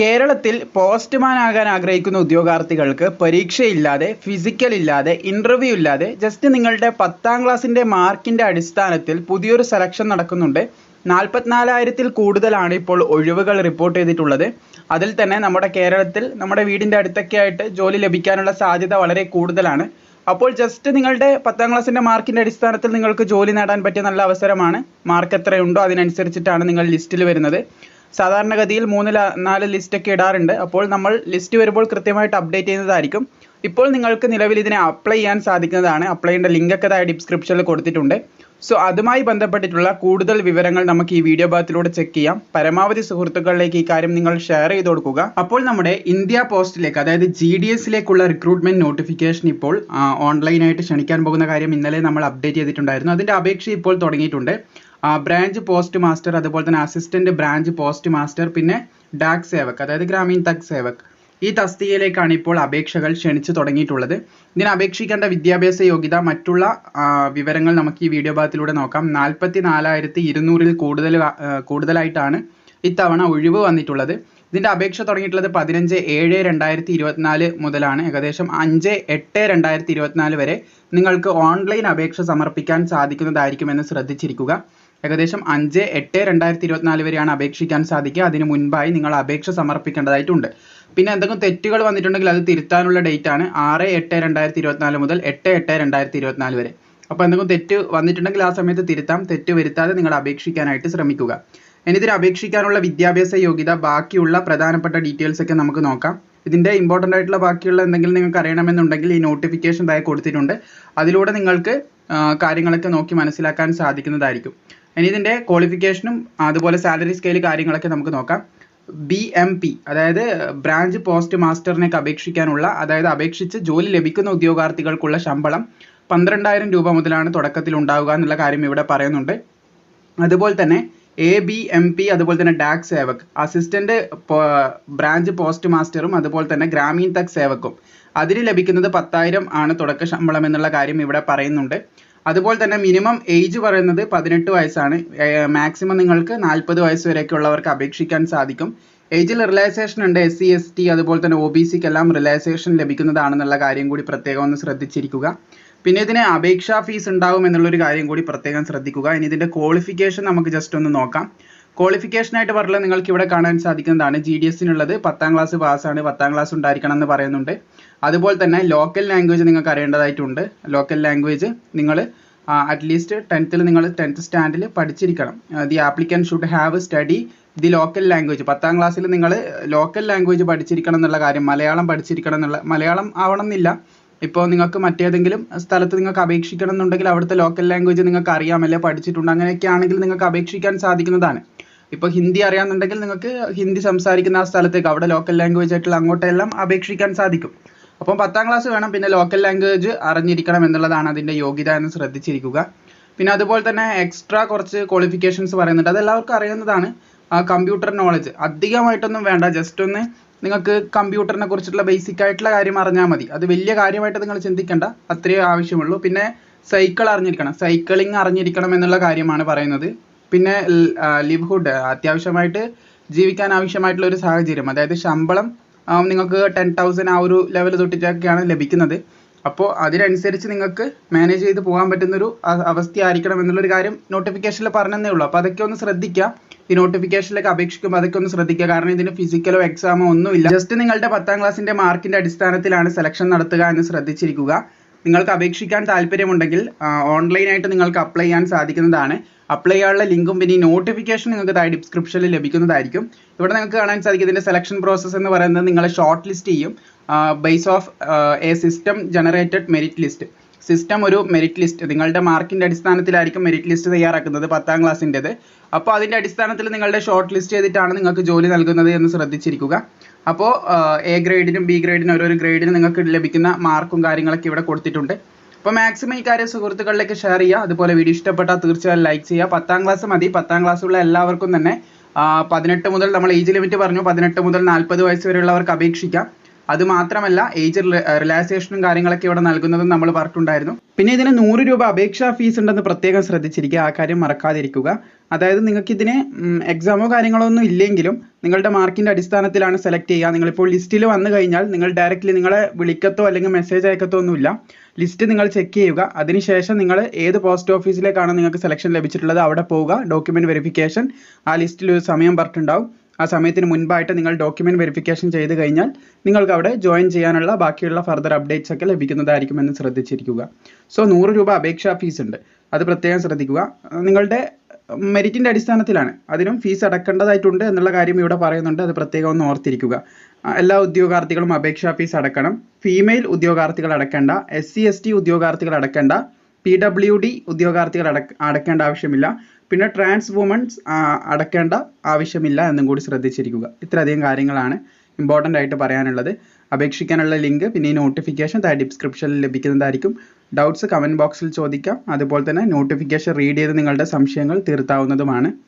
കേരളത്തിൽ പോസ്റ്റ്മാൻ ആകാൻ ആഗ്രഹിക്കുന്ന ഉദ്യോഗാർത്ഥികൾക്ക് പരീക്ഷയില്ലാതെ ഫിസിക്കൽ ഇല്ലാതെ ഇന്റർവ്യൂ ഇല്ലാതെ ജസ്റ്റ് നിങ്ങളുടെ പത്താം ക്ലാസ്സിന്റെ മാർക്കിന്റെ അടിസ്ഥാനത്തിൽ പുതിയൊരു സെലക്ഷൻ നടക്കുന്നുണ്ട്. നാൽപ്പത്തിനാലായിരത്തിൽ കൂടുതലാണ് ഇപ്പോൾ ഒഴിവുകൾ റിപ്പോർട്ട് ചെയ്തിട്ടുള്ളത്. അതിൽ തന്നെ നമ്മുടെ കേരളത്തിൽ നമ്മുടെ വീടിന്റെ അടുത്തൊക്കെ ആയിട്ട് ജോലി ലഭിക്കാനുള്ള സാധ്യത വളരെ കൂടുതലാണ്. അപ്പോൾ ജസ്റ്റ് നിങ്ങളുടെ പത്താം ക്ലാസ്സിന്റെ മാർക്കിന്റെ അടിസ്ഥാനത്തിൽ നിങ്ങൾക്ക് ജോലി നേടാൻ പറ്റിയ നല്ല അവസരമാണ്. മാർക്ക് എത്രയുണ്ടോ അതിനനുസരിച്ചിട്ടാണ് നിങ്ങൾ ലിസ്റ്റിൽ വരുന്നത്. സാധാരണഗതിയിൽ മൂന്ന് നാല് ലിസ്റ്റ് ഒക്കെ ഇടാറുണ്ട്. അപ്പോൾ നമ്മൾ ലിസ്റ്റ് വരുമ്പോൾ കൃത്യമായിട്ട് അപ്ഡേറ്റ് ചെയ്യുന്നതായിരിക്കും. ഇപ്പോൾ നിങ്ങൾക്ക് നിലവിൽ ഇതിനെ അപ്ലൈ ചെയ്യാൻ സാധിക്കുന്നതാണ്. അപ്ലൈ ചെയ്യേണ്ട ലിങ്ക് ഒക്കെ താഴെ ഡിസ്ക്രിപ്ഷനിൽ കൊടുത്തിട്ടുണ്ട്. സോ അതുമായി ബന്ധപ്പെട്ടിട്ടുള്ള കൂടുതൽ വിവരങ്ങൾ നമുക്ക് ഈ വീഡിയോ ഭാഗത്തിലൂടെ ചെക്ക് ചെയ്യാം. പരമാവധി സുഹൃത്തുക്കളിലേക്ക് ഈ കാര്യം നിങ്ങൾ ഷെയർ ചെയ്ത് കൊടുക്കുക. അപ്പോൾ നമ്മുടെ ഇന്ത്യ പോസ്റ്റിലേക്ക് അതായത് ജി ഡി എസിലേക്കുള്ള റിക്രൂട്ട്മെന്റ് നോട്ടിഫിക്കേഷൻ ഇപ്പോൾ ഓൺലൈനായിട്ട് ക്ഷണിക്കാൻ പോകുന്ന കാര്യം ഇന്നലെ നമ്മൾ അപ്ഡേറ്റ് ചെയ്തിട്ടുണ്ടായിരുന്നു. അതിന്റെ അപേക്ഷ ഇപ്പോൾ തുടങ്ങിയിട്ടുണ്ട്. ബ്രാഞ്ച് പോസ്റ്റ് മാസ്റ്റർ അതുപോലെ തന്നെ അസിസ്റ്റന്റ് ബ്രാഞ്ച് പോസ്റ്റ് മാസ്റ്റർ പിന്നെ ഡാക് സേവക് അതായത് ഗ്രാമീൺ തക് സേവക്. ഈ തസ്തികയിലേക്കാണ് ഇപ്പോൾ അപേക്ഷകൾ ക്ഷണിച്ചു തുടങ്ങിയിട്ടുള്ളത്. ഇതിന് അപേക്ഷിക്കേണ്ട വിദ്യാഭ്യാസ യോഗ്യത മറ്റുള്ള വിവരങ്ങൾ നമുക്ക് ഈ വീഡിയോ ഭാഗത്തിലൂടെ നോക്കാം. നാൽപ്പത്തി നാലായിരത്തി ഇരുന്നൂറിൽ കൂടുതൽ കൂടുതലായിട്ടാണ് ഇത്തവണ ഒഴിവ് വന്നിട്ടുള്ളത്. ഇതിന്റെ അപേക്ഷ തുടങ്ങിയിട്ടുള്ളത് പതിനഞ്ച് ഏഴ് രണ്ടായിരത്തി ഇരുപത്തിനാല് മുതലാണ്. ഏകദേശം അഞ്ച് എട്ട് രണ്ടായിരത്തി ഇരുപത്തിനാല് വരെ നിങ്ങൾക്ക് ഓൺലൈൻ അപേക്ഷ സമർപ്പിക്കാൻ സാധിക്കുന്നതായിരിക്കുമെന്ന് ശ്രദ്ധിച്ചിരിക്കുക. ഏകദേശം അഞ്ച് എട്ട് രണ്ടായിരത്തി ഇരുപത്തിനാല് വരെയാണ് അപേക്ഷിക്കാൻ സാധിക്കുക. അതിന് മുൻപായി നിങ്ങൾ അപേക്ഷ സമർപ്പിക്കേണ്ടതായിട്ടുണ്ട്. പിന്നെ എന്തെങ്കിലും തെറ്റുകൾ വന്നിട്ടുണ്ടെങ്കിൽ അത് തിരുത്താനുള്ള ഡേറ്റ് ആണ്. ആറ് എട്ട് രണ്ടായിരത്തി ഇരുപത്തിനാല് മുതൽ എട്ട് എട്ട് രണ്ടായിരത്തി ഇരുപത്തിനാല് വരെ. അപ്പോൾ എന്തെങ്കിലും തെറ്റ് വന്നിട്ടുണ്ടെങ്കിൽ ആ സമയത്ത് തിരുത്താം. തെറ്റ് വരുത്താതെ നിങ്ങൾ അപേക്ഷിക്കാനായിട്ട് ശ്രമിക്കുക. ഇനി അപേക്ഷിക്കാനുള്ള വിദ്യാഭ്യാസ യോഗ്യത ബാക്കിയുള്ള പ്രധാനപ്പെട്ട ഡീറ്റെയിൽസ് ഒക്കെ നമുക്ക് നോക്കാം. ഇതിന്റെ ഇമ്പോർട്ടന്റ് ആയിട്ടുള്ള ബാക്കിയുള്ള എന്തെങ്കിലും നിങ്ങൾക്ക് അറിയണമെന്നുണ്ടെങ്കിൽ ഈ നോട്ടിഫിക്കേഷൻ താഴെ കൊടുത്തിട്ടുണ്ട്. അതിലൂടെ നിങ്ങൾക്ക് കാര്യങ്ങളൊക്കെ നോക്കി മനസ്സിലാക്കാൻ സാധിക്കുന്നതായിരിക്കും. ഇനി ഇതിന്റെ ക്വാളിഫിക്കേഷനും അതുപോലെ സാലറി സ്കെയിൽ കാര്യങ്ങളൊക്കെ നമുക്ക് നോക്കാം. ബി എം പി അതായത് ബ്രാഞ്ച് പോസ്റ്റ് മാസ്റ്ററിനേക്ക് അപേക്ഷിക്കാനുള്ള അതായത് അപേക്ഷിച്ച് ജോലി ലഭിക്കുന്ന ഉദ്യോഗാർത്ഥികൾക്കുള്ള ശമ്പളം പന്ത്രണ്ടായിരം രൂപ മുതലാണ് തുടക്കത്തിൽ ഉണ്ടാവുക എന്നുള്ള കാര്യം ഇവിടെ പറയുന്നുണ്ട്. അതുപോലെ തന്നെ എ ബി എം പി അതുപോലെ തന്നെ Dak Sevak assistant branch post മാസ്റ്ററും അതുപോലെ തന്നെ ഗ്രാമീൺ തക് സേവക്കും. അതിന് ലഭിക്കുന്നത് പത്തായിരം ആണ് തുടക്ക ശമ്പളം എന്നുള്ള കാര്യം ഇവിടെ പറയുന്നുണ്ട്. അതുപോലെ തന്നെ മിനിമം ഏജ് പറയുന്നത് പതിനെട്ട് വയസ്സാണ്. മാക്സിമം നിങ്ങൾക്ക് നാൽപ്പത് വയസ്സ് വരെയൊക്കെ ഉള്ളവർക്ക് അപേക്ഷിക്കാൻ സാധിക്കും. ഏജിൽ റിലാക്സേഷൻ ഉണ്ട് എസ് സി എസ് ടി അതുപോലെ തന്നെ ഒ ബി സിക്ക് എല്ലാം റിലാക്സേഷൻ ലഭിക്കുന്നതാണെന്നുള്ള കാര്യം കൂടി പ്രത്യേകം ഒന്ന് ശ്രദ്ധിച്ചിരിക്കുക. പിന്നെ ഇതിന് അപേക്ഷാ ഫീസ് ഉണ്ടാവും എന്നുള്ളൊരു കാര്യം കൂടി പ്രത്യേകം ശ്രദ്ധിക്കുക. ഇനി ഇതിന്റെ ക്വാളിഫിക്കേഷൻ നമുക്ക് ജസ്റ്റ് ഒന്ന് നോക്കാം. ക്വാളിഫിക്കേഷൻ ആയിട്ട് പറഞ്ഞാൽ നിങ്ങൾക്ക് ഇവിടെ കാണാൻ സാധിക്കുന്നതാണ് ജി ഡി എസിനുള്ളത് പത്താം ക്ലാസ് പാസ്സാണ് പത്താം ക്ലാസ് ഉണ്ടായിരിക്കണം എന്ന് പറയുന്നുണ്ട്. അതുപോലെ തന്നെ ലോക്കൽ ലാംഗ്വേജ് നിങ്ങൾക്ക് അറിയേണ്ടതായിട്ടുണ്ട്. ലോക്കൽ ലാംഗ്വേജ് നിങ്ങൾ അറ്റ്ലീസ്റ്റ് ടെൻത്തിൽ നിങ്ങൾ ടെൻത്ത് സ്റ്റാൻഡിൽ പഠിച്ചിരിക്കണം. The applicant should have study the local language പത്താം ക്ലാസ്സിൽ നിങ്ങൾ ലോക്കൽ ലാംഗ്വേജ് പഠിച്ചിരിക്കണം എന്നുള്ള കാര്യം മലയാളം പഠിച്ചിരിക്കണം എന്നുള്ള മലയാളം ആവണം എന്നില്ല ഇപ്പോൾ നിങ്ങൾക്ക് മറ്റേതെങ്കിലും സ്ഥലത്ത് നിങ്ങൾക്ക് അപേക്ഷിക്കണം എന്നുണ്ടെങ്കിൽ അവിടുത്തെ ലോക്കൽ ലാംഗ്വേജ് നിങ്ങൾക്ക് അറിയാമല്ലേ പഠിച്ചിട്ടുണ്ട്. അങ്ങനെയൊക്കെ ആണെങ്കിൽ നിങ്ങൾക്ക് അപേക്ഷിക്കാൻ സാധിക്കുന്നതാണ്. ഇപ്പോൾ ഹിന്ദി അറിയാന്നുണ്ടെങ്കിൽ നിങ്ങൾക്ക് ഹിന്ദി സംസാരിക്കുന്ന ആ സ്ഥലത്തേക്ക് അവിടെ ലോക്കൽ ലാംഗ്വേജ് ആയിട്ടുള്ള അങ്ങോട്ടെല്ലാം അപേക്ഷിക്കാൻ സാധിക്കും. അപ്പം പത്താം ക്ലാസ് വേണം പിന്നെ ലോക്കൽ ലാംഗ്വേജ് അറിഞ്ഞിരിക്കണം എന്നുള്ളതാണ് അതിന്റെ യോഗ്യത എന്ന് ശ്രദ്ധിച്ചിരിക്കുക. പിന്നെ അതുപോലെ തന്നെ എക്സ്ട്രാ കുറച്ച് ക്വാളിഫിക്കേഷൻസ് പറയുന്നുണ്ട്. അതെല്ലാവർക്കും അറിയുന്നതാണ് കമ്പ്യൂട്ടർ നോളജ് അധികമായിട്ടൊന്നും വേണ്ട ജസ്റ്റ് ഒന്ന് നിങ്ങൾക്ക് കമ്പ്യൂട്ടറിനെ കുറിച്ചിട്ടുള്ള ബേസിക് ആയിട്ടുള്ള കാര്യം അറിഞ്ഞാൽ മതി. അത് വലിയ കാര്യമായിട്ട് നിങ്ങൾ ചിന്തിക്കേണ്ട അത്രയേ ആവശ്യമുള്ളൂ. പിന്നെ സൈക്കിൾ അറിഞ്ഞിരിക്കണം. സൈക്ലിംഗ് അറിഞ്ഞിരിക്കണം എന്നുള്ള കാര്യമാണ് പറയുന്നത്. പിന്നെ ലിവ്ഹുഡ് അത്യാവശ്യമായിട്ട് ജീവിക്കാൻ ആവശ്യമായിട്ടുള്ള ഒരു സാഹചര്യം. അതായത് ശമ്പളം നിങ്ങൾക്ക് ടെൻ തൗസൻഡ് ആ ഒരു ലെവൽ തൊട്ടിട്ടൊക്കെയാണ് ലഭിക്കുന്നത്. അപ്പോൾ അതിനനുസരിച്ച് നിങ്ങൾക്ക് മാനേജ് ചെയ്ത് പോകാൻ പറ്റുന്നൊരു അവസ്ഥയായിരിക്കണം എന്നുള്ളൊരു കാര്യം നോട്ടിഫിക്കേഷനിൽ പറഞ്ഞതേ ഉള്ളൂ. അപ്പോൾ അതൊക്കെ ഒന്ന് ശ്രദ്ധിക്കുക ഈ നോട്ടിഫിക്കേഷനിലേക്ക് അപേക്ഷിക്കുമ്പോൾ അതൊക്കെ ഒന്ന് ശ്രദ്ധിക്കുക കാരണം ഇതിന് ഫിസിക്കലോ എക്സാമോ ഒന്നുമില്ല. ജസ്റ്റ് നിങ്ങളുടെ പത്താം ക്ലാസ്സിന്റെ മാർക്കിന്റെ അടിസ്ഥാനത്തിലാണ് സെലക്ഷൻ നടത്തുക എന്ന് ശ്രദ്ധിച്ചിരിക്കുക. നിങ്ങൾക്ക് അപേക്ഷിക്കാൻ താല്പര്യമുണ്ടെങ്കിൽ ഓൺലൈനായിട്ട് നിങ്ങൾക്ക് അപ്ലൈ ചെയ്യാൻ സാധിക്കുന്നതാണ്. അപ്ലൈ ചെയ്യാനുള്ള ലിങ്കും പിന്നെ ഈ നോട്ടിഫിക്കേഷൻ നിങ്ങൾക്ക് താഴെ ഡിസ്ക്രിപ്ഷനിൽ ലഭിക്കുന്നതായിരിക്കും. ഇവിടെ നിങ്ങൾക്ക് കാണാൻ സാധിക്കും ഇതിന്റെ സെലക്ഷൻ പ്രോസസ്സ് എന്ന് പറയുന്നത് നിങ്ങളെ ഷോർട്ട് ലിസ്റ്റ് ചെയ്യും base of a system generated merit list system ഒരു മെറിറ്റ് ലിസ്റ്റ് നിങ്ങളുടെ മാർക്കിന്റെ അടിസ്ഥാനത്തിലായിരിക്കും മെറിറ്റ് ലിസ്റ്റ് തയ്യാറാക്കുന്നത് പത്താം ക്ലാസ്സിന്റെത് അപ്പോൾ അതിന്റെ അടിസ്ഥാനത്തിൽ നിങ്ങളുടെ ഷോർട്ട് ലിസ്റ്റ് ചെയ്തിട്ടാണ് നിങ്ങൾക്ക് ജോലി നൽകുന്നത് എന്ന് ശ്രദ്ധിച്ചിരിക്കുക. അപ്പോൾ എ ഗ്രേഡിനും ബി ഗ്രേഡിനും ഓരോരോ ഗ്രേഡിനും നിങ്ങൾക്ക് ലഭിക്കുന്ന മാർക്കും കാര്യങ്ങളൊക്കെ ഇവിടെ കൊടുത്തിട്ടുണ്ട്. അപ്പോൾ മാക്സിമം ഈ കാര്യം സുഹൃത്തുക്കളിലേക്ക് ഷെയർ ചെയ്യുക. അതുപോലെ വീഡിയോ ഇഷ്ടപ്പെട്ടാൽ തീർച്ചയായും ലൈക്ക് ചെയ്യുക. പത്താം ക്ലാസ് മതി. പത്താം ക്ലാസ്സുള്ള എല്ലാവർക്കും തന്നെ പതിനെട്ട് മുതൽ നമ്മൾ ഏജ് ലിമിറ്റ് പറഞ്ഞു. പതിനെട്ട് മുതൽ നാൽപ്പത് വയസ്സ് വരെയുള്ളവർക്ക് അപേക്ഷിക്കാം. അത് മാത്രമല്ല ഏജ് റിലാക്സേഷനും കാര്യങ്ങളൊക്കെ ഇവിടെ നൽകുന്നതും നമ്മൾ പറഞ്ഞിട്ടുണ്ടായിരുന്നു. പിന്നെ ഇതിന് നൂറ് രൂപ അപേക്ഷാ ഫീസ് ഉണ്ടെന്ന് പ്രത്യേകം ശ്രദ്ധിച്ചിരിക്കുക ആ കാര്യം മറക്കാതിരിക്കുക. അതായത് നിങ്ങൾക്ക് ഇതിന് എക്സാമോ കാര്യങ്ങളോ ഒന്നും ഇല്ലെങ്കിലും നിങ്ങളുടെ മാർക്കിന്റെ അടിസ്ഥാനത്തിലാണ് സെലക്ട് ചെയ്യുക. നിങ്ങളിപ്പോൾ ലിസ്റ്റിൽ വന്നു കഴിഞ്ഞാൽ നിങ്ങൾ ഡയറക്റ്റ്ലി നിങ്ങളെ വിളിക്കത്തോ അല്ലെങ്കിൽ മെസ്സേജ് അയക്കത്തോ ഒന്നുമില്ല. ലിസ്റ്റ് നിങ്ങൾ ചെക്ക് ചെയ്യുക. അതിനുശേഷം നിങ്ങൾ ഏത് പോസ്റ്റ് ഓഫീസിലേക്കാണ് നിങ്ങൾക്ക് സെലക്ഷൻ ലഭിച്ചിട്ടുള്ളത് അവിടെ പോവുക. ഡോക്യുമെന്റ് വെരിഫിക്കേഷൻ ആ ലിസ്റ്റിൽ ഒരു സമയം പറഞ്ഞിട്ടുണ്ടാവും. ആ സമയത്തിന് മുൻപായിട്ട് നിങ്ങൾ ഡോക്യുമെന്റ് വെരിഫിക്കേഷൻ ചെയ്ത് കഴിഞ്ഞാൽ നിങ്ങൾക്ക് അവിടെ ജോയിൻ ചെയ്യാനുള്ള ബാക്കിയുള്ള ഫർദർ അപ്ഡേറ്റ്സ് ഒക്കെ ലഭിക്കുന്നതായിരിക്കുമെന്ന് ശ്രദ്ധിച്ചിരിക്കുക. സോ നൂറ് രൂപ അപേക്ഷാ ഫീസ് ഉണ്ട്. അത് പ്രത്യേകം ശ്രദ്ധിക്കുക. നിങ്ങളുടെ മെറിറ്റിന്റെ അടിസ്ഥാനത്തിലാണ്. അതിനും ഫീസ് അടക്കേണ്ടതായിട്ടുണ്ട് എന്നുള്ള കാര്യം ഇവിടെ പറയുന്നുണ്ട്. അത് പ്രത്യേകം ഒന്ന് ഓർത്തിരിക്കുക. എല്ലാ ഉദ്യോഗാർത്ഥികളും അപേക്ഷാ ഫീസ് അടക്കണം. ഫീമെയിൽ ഉദ്യോഗാർത്ഥികൾ അടക്കേണ്ട. എസ് സി എസ് ടി ഉദ്യോഗാർത്ഥികൾ അടക്കേണ്ട. പി ഡബ്ല്യു ഡി ഉദ്യോഗാർത്ഥികൾ അടക്ക അടക്കേണ്ട ആവശ്യമില്ല. പിന്നെ ട്രാൻസ് വുമൺസ് അടക്കേണ്ട ആവശ്യമില്ല എന്നും കൂടി ശ്രദ്ധിച്ചിരിക്കുക. ഇത്രയധികം കാര്യങ്ങളാണ് ഇമ്പോർട്ടന്റ് ആയിട്ട് പറയാനുള്ളത്. അപേക്ഷിക്കാനുള്ള ലിങ്ക് പിന്നെ ഈ നോട്ടിഫിക്കേഷൻ താഴെ ഡിസ്ക്രിപ്ഷനിൽ ലഭിക്കുന്നതായിരിക്കും. ഡൗട്ട്സ് കമന്റ് ബോക്സിൽ ചോദിക്കാം. അതുപോലെ തന്നെ നോട്ടിഫിക്കേഷൻ റീഡ് ചെയ്ത് നിങ്ങളുടെ സംശയങ്ങൾ തീർത്താവുന്നതുമാണ്.